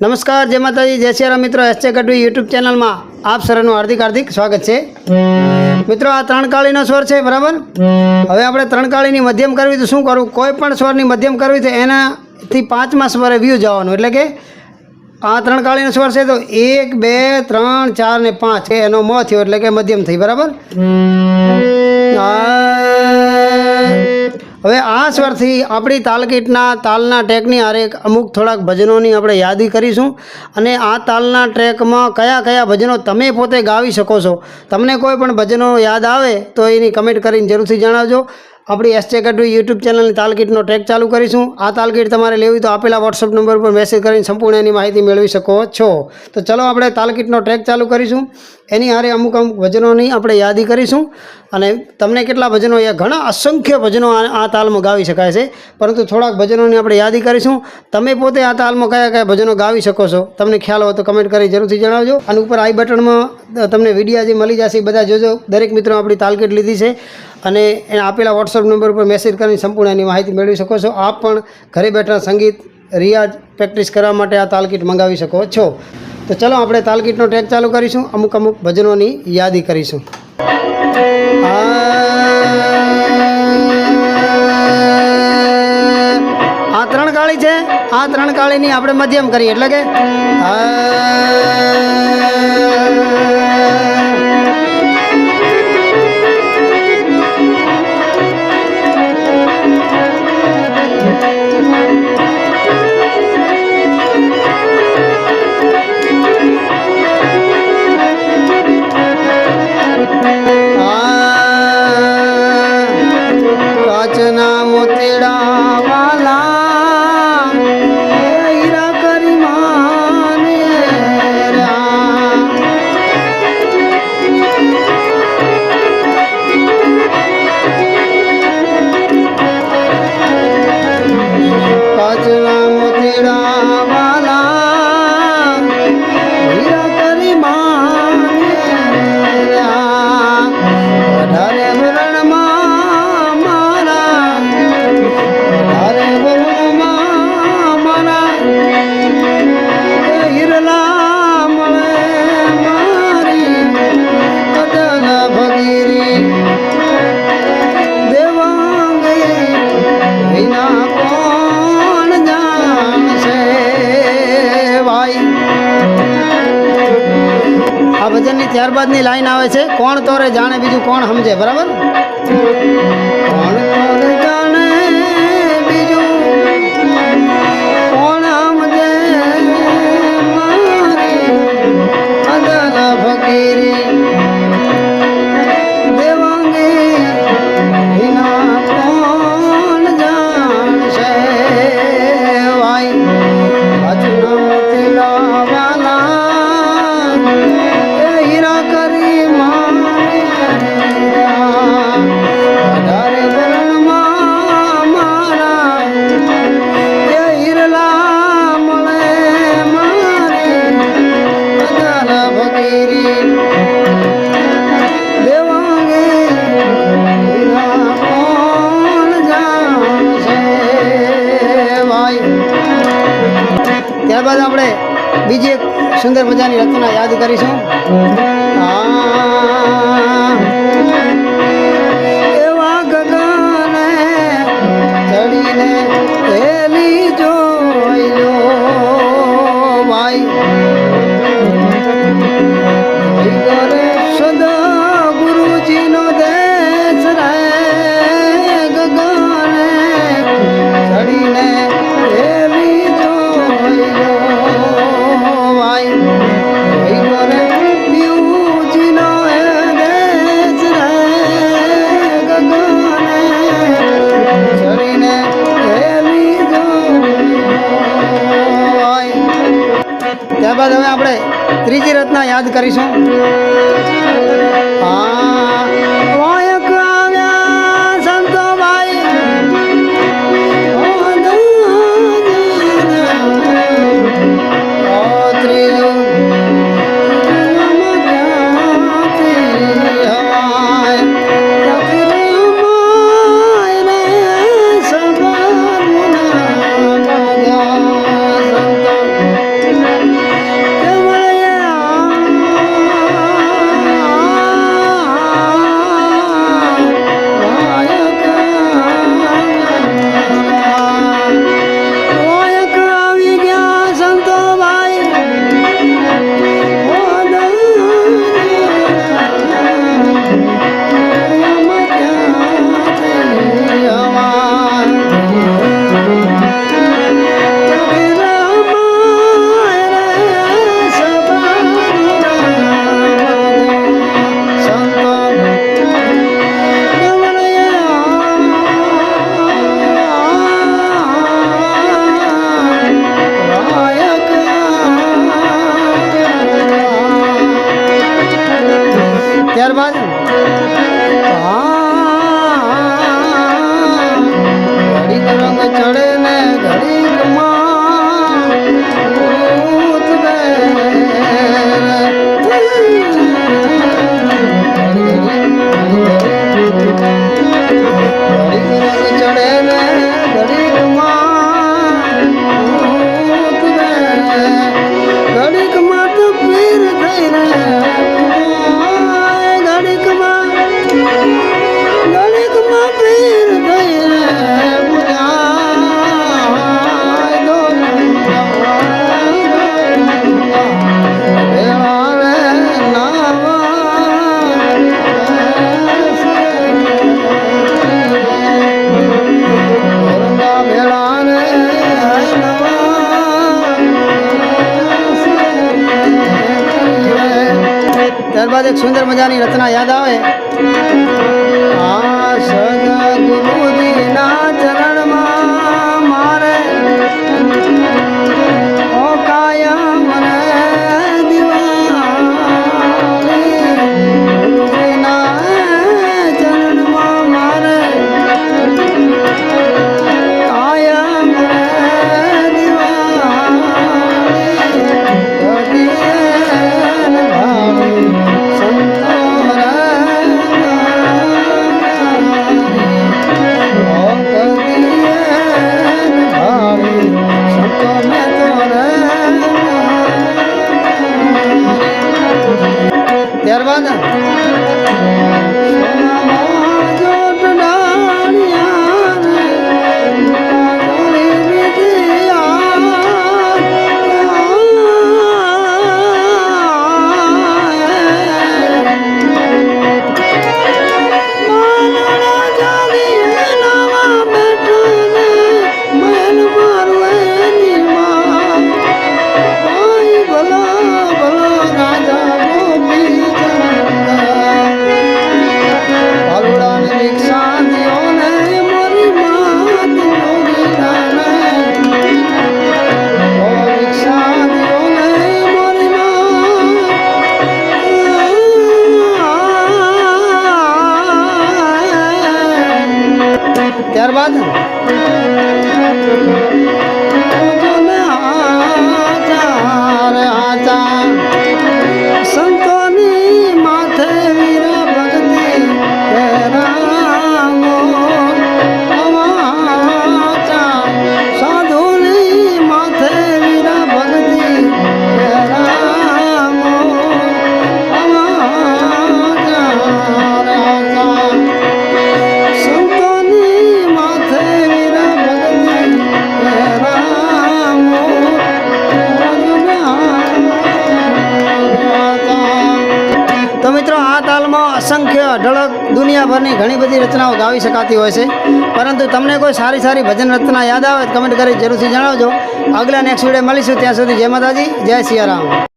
નમસ્કાર, જય માતાજી, જય શ્રી રામ મિત્રો એસચે ગઢવી યુટ્યુબ ચેનલમાં આપ સરનું હાર્દિક હાર્દિક સ્વાગત છે. મિત્રો, આ ત્રણ કાળીનો સ્વર છે, બરાબર? હવે આપણે ત્રણ કાળીની મધ્યમ કરવી તો શું કરવું કોઈ પણ સ્વરની મધ્યમ કરવી તો એનાથી પાંચમા સ્વરે વ્યૂ જવાનું, એટલે કે આ ત્રણ કાળીનો સ્વર છે તો એક, બે, ત્રણ, ચાર ને પાંચ એનો મ થયો એટલે કે મધ્યમ થઈ, બરાબર? આ હવે આ સ્વરથી આપણી તાલકીટના તાલના ટ્રેકની આરે અમુક થોડાક ભજનોની આપણે યાદી કરીશું. અને આ તાલના ટ્રેકમાં કયા કયા ભજનો તમે પોતે ગાવી શકો છો. તમને કોઈ પણ ભજનો યાદ આવે તો એની કમેન્ટ કરીને જરૂરથી જણાવજો. આપણી એસચે ગઢવી યુટ્યુબ ચેનલની તાલકીટનો ટ્રેક ચાલુ કરીશું. આ તાલકીટ તમારે લેવી તો આપેલા વોટ્સઅપ નંબર પર મેસેજ કરીને સંપૂર્ણ એની માહિતી મેળવી શકો છો. તો ચલો આપણે તાલકીટનો ટ્રેક ચાલુ કરીશું. એની હારે અમુક અમુક ભજનોની આપણે યાદી કરીશું. અને તમને કેટલા ભજનો એ ઘણા અસંખ્ય ભજનો આ તાલમાં ગાવી શકાય છે. પરંતુ થોડાક ભજનોની આપણે યાદી કરીશું. તમે પોતે આ તાલમાં કયા કયા ભજનો ગાવી શકો છો? તમને ખ્યાલ હોય તો કમેન્ટ કરી જરૂરથી જણાવજો. અને ઉપર આઈ બટનમાં તમને વિડીયા જે મળી જશે બધા જોજો. દરેક મિત્રો આપણી તાલકીટ લીધી છે. અને એને આપેલા વોટ્સઅપ નંબર પર મેસેજ કરીને સંપૂર્ણ એની માહિતી મેળવી શકો છો. આપ પણ ઘરે બેઠા સંગીત, રિયાઝ પ્રેક્ટિસ કરવા માટે આ તાલકીટ મંગાવી શકો છો. તો ચલો આપણે તાલગીટનો ટ્રેક ચાલુ કરીશું. અમુક અમુક ભજનોની યાદી કરીશું. આ ત્રણ કાળી છે. આ ત્રણ કાળીની આપણે મધ્યમ કરીએ. એટલે કે કાચના ત્યારબાદની લાઈન આવે છે. કોણ તોરે જાણે બીજું કોણ સમજે. બરાબર? સુંદર મજાની રચના યાદ કરીશું. એવા ગગને ચડીને એલી જોઈલો ત્રીજી રચના યાદ કરીશું. ત્યારબાદ? રંગ ચડે ને. બાદ એક સુંદર મજાની રચના યાદ આવે. કરવાના? ત્યારબાદ દુનિયાભરની ઘણી બધી રચનાઓ ગાવી શકાતી હોય છે. પરંતુ તમને કોઈ સારી સારી ભજન રચના યાદ આવે કમેન્ટ કરી જરૂરથી જણાવજો. આગલા નેક્સ્ટ વીડિયો મળીશું. ત્યાં સુધી જય માતાજી, જય સિયારામ.